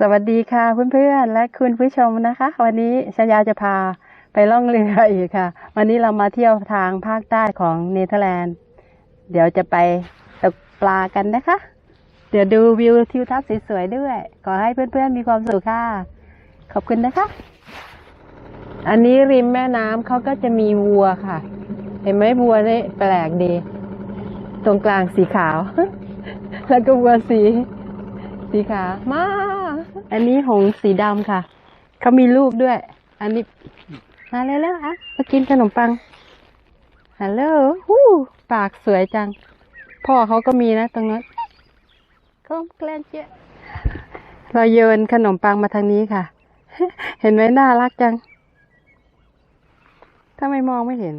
สวัสดีค่ะเพื่อนๆและคุณผู้ชมนะคะ วันนี้ชายาจะพาไปล่องเรืออีกค่ะ วันนี้เรามาเที่ยวทางภาคใต้ของเนเธอร์แลนด์ เดี๋ยวจะไปตกปลากันนะคะ เดี๋ยวดูวิวทิวทัศน์สวยๆด้วย ขอให้เพื่อนๆมีความสุขค่ะ ขอบคุณนะคะ อันนี้ริมแม่น้ำเขาก็จะมีวัวค่ะ เห็นไหมวัวนี่แปลกดี ตรงกลางสีขาว แล้วก็วัวสี สีขาวมา อันนี้หงส์สีดำค่ะ เขามีลูกด้วย อันนี้ มาเลยแล้วๆอะมากินขนมปังฮัลโหลฮู้ปากสวยจัง พ่อเขาก็มีนะตรงนั้นก็แกล้งเจ๊ะเราโยนขนมปังมาทางนี้ค่ะ เห็นไหมน่ารักจัง ถ้าไม่มองไม่เห็น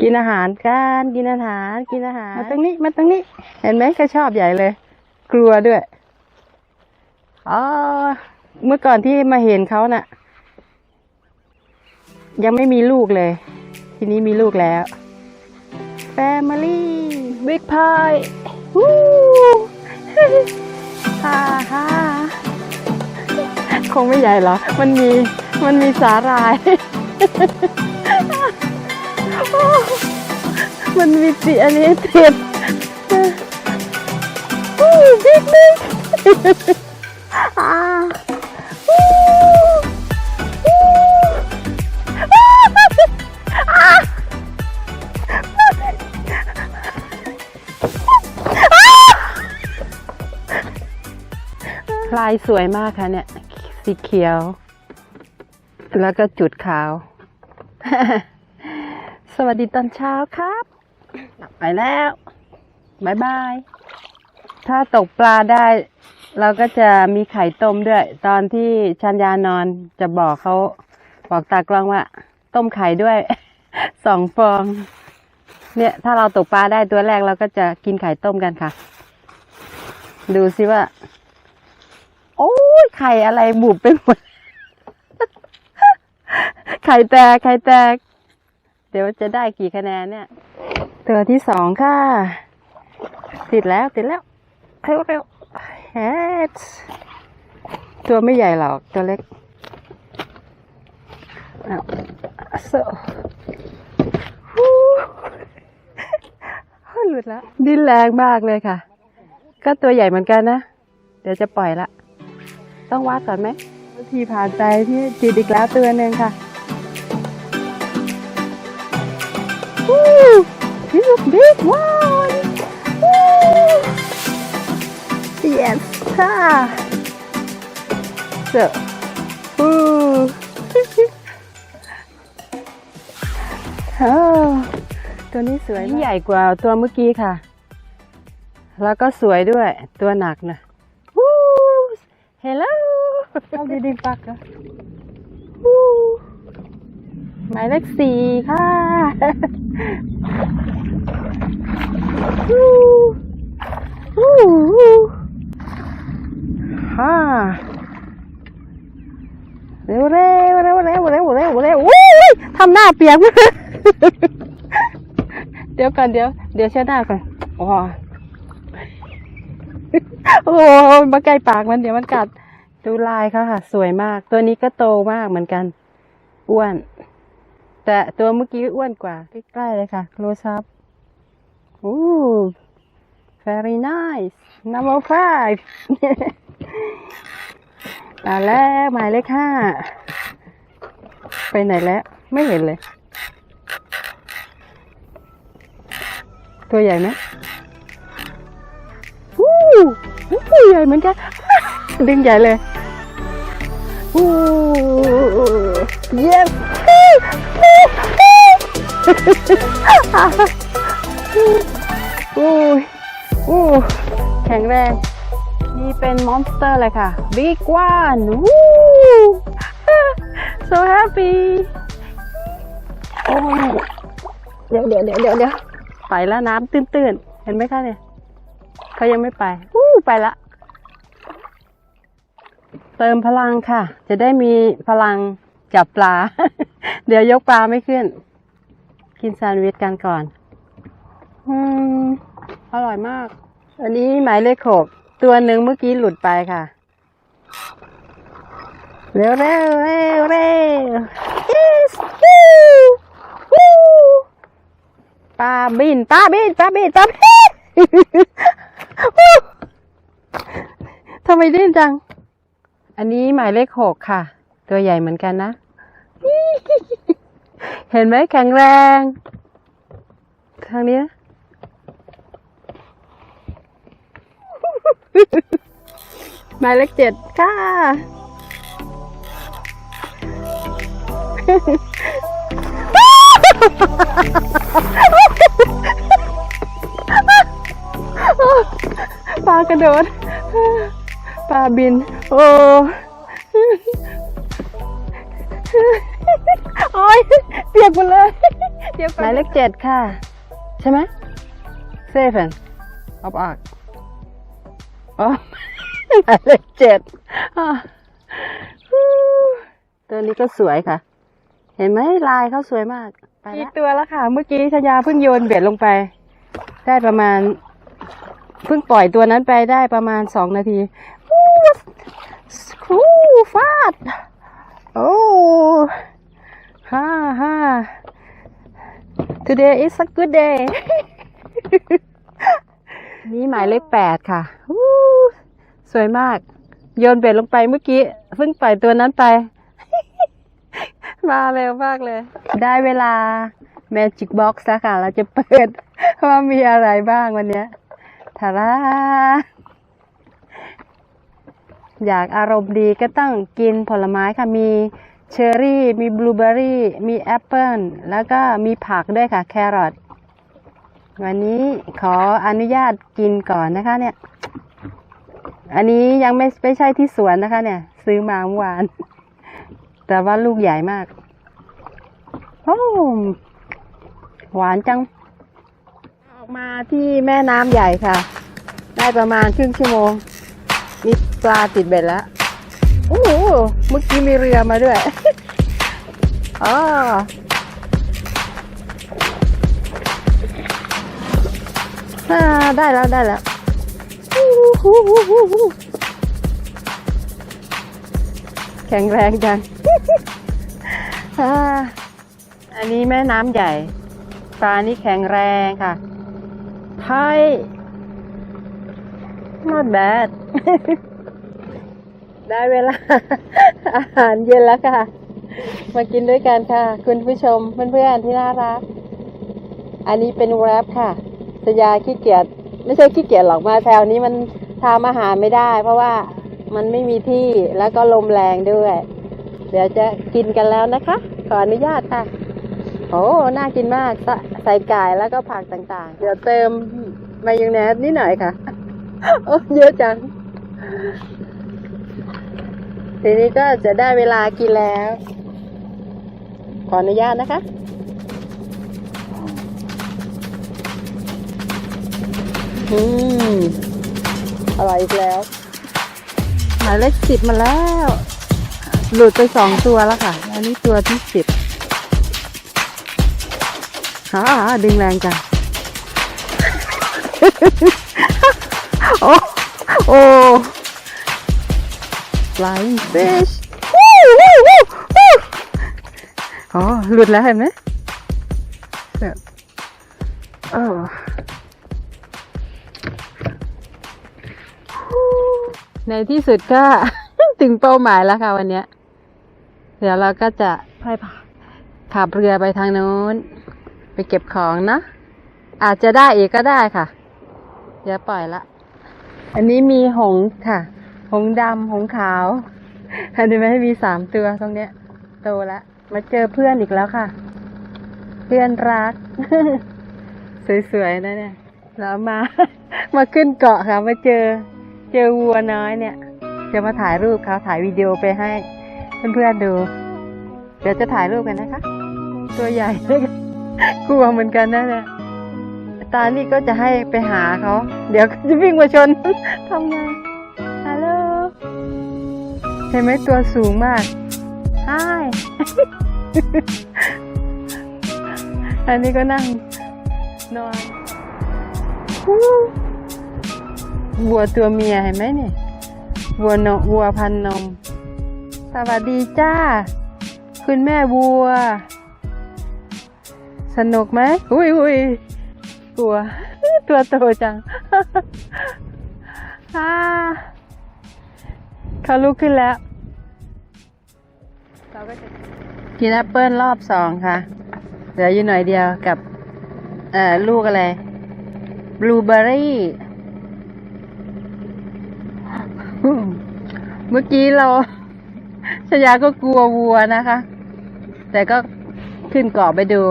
กินอาหารกันกินอาหาร กินอาหาร มาตรงนี้ มาตรงนี้ เห็นไหมก็ชอบใหญ่เลย กลัวด้วย อ๋อ เมื่อก่อนที่มาเห็นเขาน่ะ ยังไม่มีลูกเลย ทีนี้มีลูกแล้ว Family Big Pie วู้ฮ่าฮ่าคงไม่ใหญ่หรอ มันมี มันมีสาหร่าย มันมีสีอันนี้ติดวู้บิ๊ก สวยมากค่ะเนี่ย สีเขียว แล้วก็จุดขาว สวัสดีตอนเช้าครับ ไปแล้วบายบาย ถ้าตกปลาได้ เราก็จะมีไข่ต้มด้วย ตอนที่ชัญญานอนจะบอกเขาบอกตากล้องว่า ต้มไข่ด้วย สองฟอง เนี่ย ถ้าเราตกปลาได้ตัวแรกเราก็จะกินไข่ต้มกันค่ะ ดูสิว่า โอ้ยไข่อะไรบุบไปหมด ไข่แตกไข่แตก เดี๋ยวจะได้กี่คะแนนเนี่ย ตัวที่สองค่ะ ติดแล้วติดแล้วเร็วเร็วแฮดตัวไม่ใหญ่หรอกตัวเล็กอ้าวโซฮู้หลุดแล้ว ดิ้นแรงมากเลยค่ะ ก็ตัวใหญ่เหมือนกันนะ เดี๋ยวจะปล่อยละ ต้องวัดก่อนไหมทีผ่านไปที่ติดอีกแล้วตัวหนึ่งค่ะ Woo! He's a big one! Woo! Yes! Ha! So, woo! โอ้ตัวนี้สวยใหญ่กว่าตัวเมื่อกี้ค่ะ แล้วก็สวยด้วยตัวหนักนะ Hello! How did you pack? Woo! หมายเลขสี่ค่ะวู้วู้วู้ฮ่าเร็วเร็วเร็วเร็วเร็วเร็วเร็ววู้ยทำหน้าเปียก เดี๋ยวก่อนเดี๋ยว เดี๋ยวเช็ดหน้าก่อนโอ้ โอ้มาใกล้ปากมันเดี๋ยวมันกัด ดูลายเขาค่ะ สวยมาก ตัวนี้ก็โตมากเหมือนกัน อ้วน แต่ตัวเมื่อกี้อ้วนกว่า ใกล้ๆเลยค่ะ close up โอ้ very nice number five มาแล้วหมายเลขห้าไปไหนแล้ว ไม่เห็นเลย ตัวใหญ่ไหม ใหญ่เหมือนกัน ดึงใหญ่เลยวู้ yes อู้ยอู้แข็งแรง นี่เป็นมอนสเตอร์เลยค่ะ Big one วู้ so happy โอ้ยเดี๋ยวเดี๋ยวเดี๋ยวเดี๋ยวเดี๋ยวไปแล้วน้ำตื้นๆ เห็นไหมคะเนี่ยเขายังไม่ไป ไปละ เติมพลังค่ะ จะได้มีพลังจับปลา เดี๋ยวยกปลาไม่ขึ้น กินแซนด์วิชกันก่อน อืม อร่อยมาก อันนี้หมายเลขหกตัวหนึ่งเมื่อกี้หลุดไปค่ะ เร็วเร็วเร็วเร็ว yes ปลาบินปลาบินปลาบินปลาบิน ทำไมดิ้นจัง อันนี้หมายเลขหกค่ะ ตัวใหญ่เหมือนกันนะ เห็นไหมแข็งแรง ทางนี้นะหมายเลขเจ็ดค่ะ ปลากระโดด ปลาบิน โอ้โอ้ยเปียกหมดเลยเดี๋ยวหมายเลขเจ็ดค่ะ ใช่ไหมเซเว่นออกออกอ๋อหมายเลขเจ็ดอะตัวนี้ก็สวยค่ะ เห็นไหมลายเขาสวยมากกี่ตัวแล้วค่ะ เมื่อกี้ชายาเพิ่งโยนเบ็ดลงไป ได้ประมาณ เพิ่งปล่อยตัวนั้นไปได้ประมาณสองนาทีอู้หู ฟาด โอ้ฮ่าฮ่า today is a good day นี่หมายเลขแปดค่ะอู้สวยมาก โยนเบ็ดลงไปเมื่อกี้เพิ่งปล่อยตัวนั้นไป มาเร็วมากเลย ได้เวลา Magic Box แล้วค่ะ เราจะเปิดว่ามีอะไรบ้างวันเนี้ยทารา อยากอารมณ์ดีก็ต้องกินผลไม้ค่ะ มีเชอร์รี่ มีบลูเบอร์รี่ มีแอปเปิลแล้วก็มีผักด้วยค่ะ แครอท วันนี้ขออนุญาตกินก่อนนะคะเนี่ย อันนี้ยังไม่ไม่ใช่ที่สวนนะคะ เนี่ย ซื้อมาเมื่อวาน แต่ว่าลูกใหญ่มาก โอ้หวานจัง ออกมาที่แม่น้ำใหญ่ค่ะ ได้ประมาณครึ่งชั่วโมง ปลาติดเบ็ดแล้วโอ้โหเมื่อกี้มีเรือมาด้วยอ๋ออ่าได้แล้วได้แล้วแข็งแรงจังอันนี้แม่น้ำใหญ่ ปลานี่แข็งแรงค่ะ ไทย not bad ได้เวลา อาหารเย็นแล้วค่ะ มากินด้วยกันค่ะ คุณผู้ชมเพื่อนๆที่น่ารัก อันนี้เป็นแรปค่ะ สยาขี้เกียจไม่ใช่ขี้เกียจหรอกมาแถวนี้มันทำอาหารไม่ได้ เพราะว่ามันไม่มีที่แล้วก็ลมแรงด้วย เดี๋ยวจะกินกันแล้วนะคะ ขออนุญาตค่ะโอ้น่ากินมากใส่ใส่ไก่แล้วก็ผักต่างๆ เดี๋ยวเติมมายองเนสนิดหน่อยค่ะ โอ้เยอะจัง ทีนี้ก็จะได้เวลากินแล้ว ขออนุญาตนะคะ อืมอร่อยอีกแล้ว หมายเลขสิบมาแล้ว หลุดไปสองตัวแล้วค่ะ อันนี้ตัวที่สิบฮ่าดึงแรงจังโอ้โอ้ flying fish วู้วู้วู้วู้อ๋อหลุดแล้วเห็นไหมแบบเออในที่สุดก็ถึงเป้าหมายแล้วค่ะวันเนี้ยเดี๋ยวเราก็จะพายขับเรือไปทางโน้น ไปเก็บของนะ อาจจะได้อีกก็ได้ค่ะ เดี๋ยวปล่อยละ อันนี้มีหงส์ค่ะ หงดำหงขาวอันนี้ไม่ให้มีสามตัวตรงเนี้ย โตละมาเจอเพื่อนอีกแล้วค่ะ เพื่อนรัก สวยๆนะเนี่ยแล้วมา มาขึ้นเกาะค่ะ มาเจอ เจอวัวน้อยเนี่ย จะมาถ่ายรูปเขาถ่ายวิดีโอไปให้เพื่อนๆดู เดี๋ยวจะถ่ายรูปกันนะคะ ตัวใหญ่กลัวเหมือนกันนะเนี่ยตานี่ก็จะให้ไปหาเขา เดี๋ยวจะวิ่งมาชนทำไง เห็นไหมตัวสูงมากฮายอันนี้ก็นั่งนอนฮู้วัวตัวเมียเห็นไหมเนี่ยวัวนมวัวพันนม สวัสดีจ้า คุณแม่วัว สนุกไหมอุ้ยอุ้ยกลัว ตัวโตจังอ่า เขาลุกขึ้นแล้ว เราก็จะกินแอปเปิลรอบสองค่ะ เหลืออยู่หน่อยเดียวกับ เอ่อ ลูกอะไร บลูเบอร์รี่ เมื่อกี้เราชยาก็กลัววัวนะคะ แต่ก็ขึ้นเกาะไปดู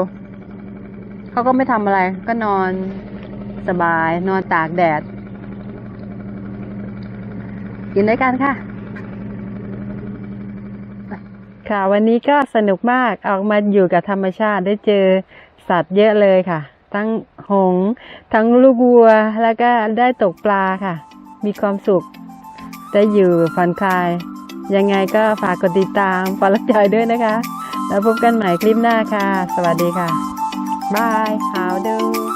เขาก็ไม่ทำอะไร ก็นอนสบาย นอนตากแดด กินด้วยกันค่ะ ค่ะ วันนี้ก็สนุกมากออกมาอยู่กับธรรมชาติได้เจอสัตว์เยอะเลยค่ะ ทั้งหงส์ทั้งลูกวัวแล้วก็ได้ตกปลาค่ะ มีความสุข ได้อยู่ผ่อนคลาย ยังไงก็ฝากกดติดตามฝากจอยด้วยนะคะ แล้วพบกันใหม่คลิปหน้าค่ะ สวัสดีค่ะบาย How do